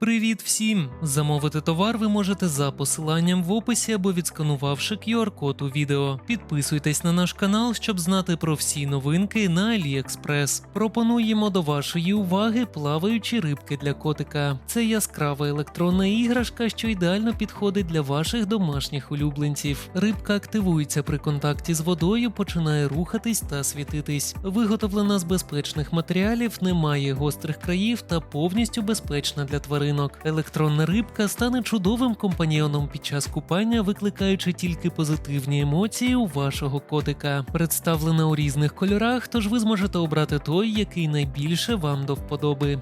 Привіт всім! Замовити товар ви можете за посиланням в описі або відсканувавши QR-код у відео. Підписуйтесь на наш канал, щоб знати про всі новинки на AliExpress. Пропонуємо до вашої уваги плаваючі рибки для котика. Це яскрава електронна іграшка, що ідеально підходить для ваших домашніх улюбленців. Рибка активується при контакті з водою, починає рухатись та світитись. Виготовлена з безпечних матеріалів, не має гострих країв та повністю безпечна для тваринок. Електронна рибка стане чудовим компаньйоном під час купання, викликаючи тільки позитивні емоції у вашого котика. Представлена у різних кольорах, тож ви зможете обрати той, який найбільше вам до вподоби.